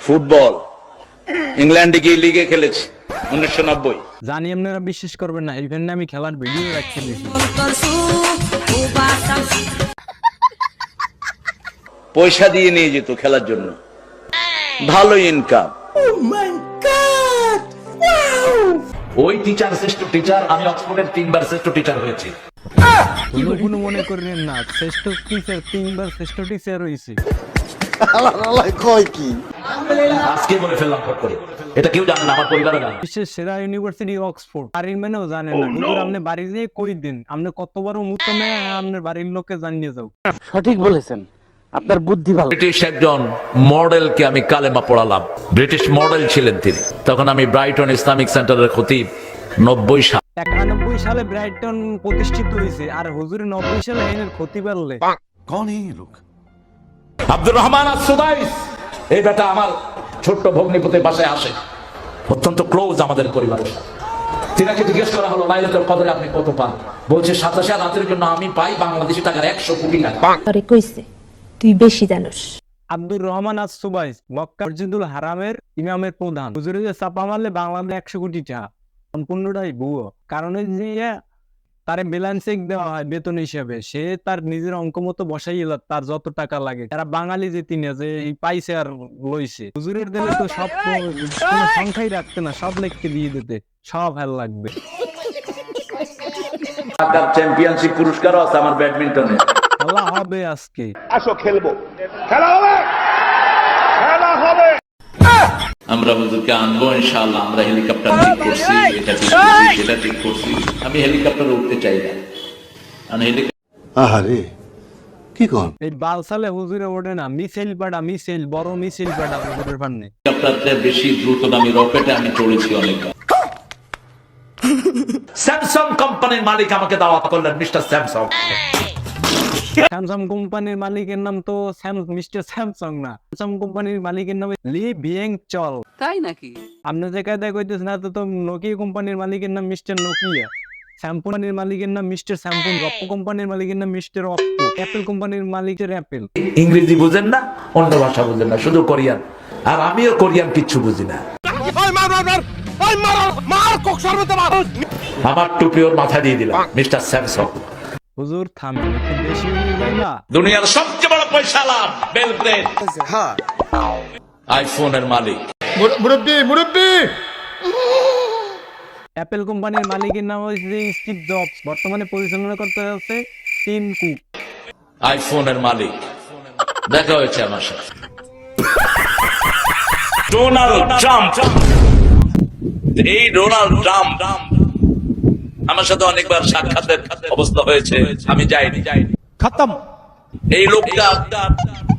Football. ইংল্যান্ডে গিয়ে লিগে খেলেছি উনিশশো নব্বই। জানি আপনারা বিশ্বাস করবেন না এইখানে আমি খেলার ভিডিও রাখতে দিয়েছি পয়সা দিয়ে নিয়ে যেত খেলার জন্য। ভালো ইনকাম ওই টিচার শ্রেষ্ঠ টিচার আমি অক্সফোর্ডের তিনবার শ্রেষ্ঠ টিচার হয়েছি। কোনো কোনো মনে করবেন না শ্রেষ্ঠ টিচার তিনবার শ্রেষ্ঠ টিচার হয়েছে। Oh, সঠিক বলেছেন। আপনার বুদ্ধি ভালো। ব্রিটিশ একজন মডেলকে আমি কালেমা পড়ালাম। ব্রিটিশ মডেল ছিলেন তিনি। তখন আমি ব্রাইটন ইসলামিক সেন্টারের খতিব নব্বই সাল। একানব্বই সালে ব্রাইটন প্রতিষ্ঠিত হয়েছে। আর হুজুর নব্বই সালে এনের ক্ষতি বাড়লে কোন এই লোক? আব্দুর রহমান আসুদাইস এই বেটা আমার ছোট্ট ভগ্নিপতির বাসায় আসে। অত্যন্ত ক্লোজ আমাদের পরিবারের তিনাকে জিজ্ঞেস করা হলো লাইলাতুল কদরে আপনি কত পান? বলছে সাতাশে রাতের জন্য আমি পাই বাংলাদেশি টাকার একশো কোটি টাকা। পরে কইছে তুই বেশি জানোস। আব্দুর রহমান আজ সুবাইস মক্কা মসজিদুল হারামের ইমামের প্রধান। হুজুরে যে চাপা মারলে বাংলাদেশ একশো কোটি টাকা। সম্পূর্ণটাই ভুয়ো। কারণ যে তার ব্যালেন্স দেওয়া হয় বেতন হিসাবে। সে তার নিজের অঙ্ক মতো বসাই তার যত টাকা লাগে। তারা বাঙালি যে তিনি যে এই পাইছে আর লইছে। হুজুরের দিলে তো সব সংখ্যাই রাখতে না সব লেখকে দিয়ে দিতে। সব ভালো লাগবে। চ্যাম্পিয়নশিপ পুরস্কারও আছে আমার ব্যাডমিন্টনে। খেলা হবে আজকে। আমরা হুজুরকে আনব ইনশাআল্লাহ আমরা হেলিকপ্টার ঠিক করছি এটা ঠিক করছি সেটা ঠিক করছি। আমি হেলিকপ্টারে উঠতে চাই না। কারণ হেলিকপ্টার আহারে কি এই বালসালে হুজুরে ওঠে না মিছিল পাড়া মিছিল বড় মিছিল পাড়া হুজুরের পান্নে হেলিকপ্টারতে বেশি দ্রুতগামী রকেটে আমি চড়েছি অনেক। স্যামসাং কোম্পানির মালিক আমাকে দাওয়াত করলেন মিস্টার স্যামসাং স্যামসাং কোম্পানির মালিকের নাম তো মিস্টার স্যামসাং না। স্যামসাং কোম্পানির মালিকের নাম লি বিয়েং চল তাই নাকি? আপনি যে কায়দায় কইতেছেন না তো তো নোকিয়া কোম্পানির মালিকের নাম মিস্টার নোকিয়া স্যাম্পুনের মালিকের নাম মিস্টার স্যাম্পুন অপ্পো কোম্পানির মালিকের নাম মিস্টার অপ্পো অ্যাপেল কোম্পানির মালিকের অ্যাপেল ইংরেজি বুঝেন না অন্য ভাষা বুঝেন না শুধু কোরিয়ান। আর আমিও কোরিয়ান কিচ্ছু বুঝি না। আমার টুপি ওর মাথা দিয়ে দিলাম মিস্টার স্যামসং হুজুর থামেন একটু বেশি হয়ে যায় না? দুনিয়ার সবচেয়ে বড় পয়সা লাভ বেলগ্রেড আইফোনের মালিক। অ্যাপেল কোম্পানির মালিকের নাম হচ্ছে স্টিভ জবস। বর্তমানে পরিচালনা করতে আছে টিম কুক। আইফোনের মালিক। দেখা হয়েছে আমার সাথে। Donald Trump. এই ডোনাল্ড ট্রাম্প। আমার সাথে অনেকবার সাক্ষাতের অবস্থা হয়েছে আমি যাইনি। যাইনি খতম। এই লোকটা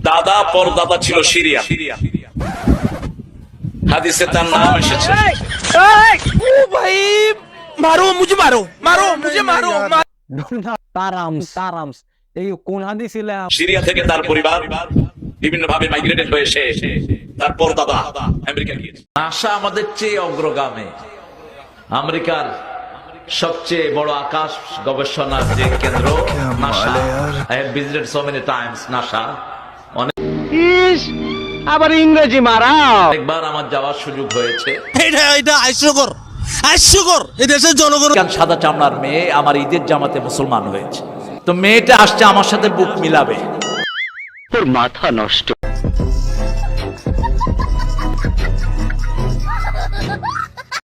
দাদা পর দাদা ছিল সিরিয়া। হাদিসে তার নাম এসেছে। তারামস তারামস। এই কোন হাদিস ছিল সিরিয়া থেকে তার পরিবার বিভিন্ন ভাবে মাইগ্রেটেড হয়ে এসে তারপর দাদা আমেরিকা গিয়েছে। আমাদের চেয়ে অগ্রগামে। আমেরিকার সবচেয়ে বড় আকাশ গবেষণার যে কেন্দ্র NASA. I have visited so many times NASA. অনেক আবার ইংরেজি মারাও। একবার আমার যাওয়ার সুযোগ হয়েছে। এটা এটা হাস্যকর হাস্যকর এই দেশের জনগণ কারণ সাদা চামড়ার মেয়ে আমার ঈদের জামাতে মুসলমান হয়েছে। তো মেয়েটা আসছে আমার সাথে বুক মিলাবে। তোর মাথা নষ্ট।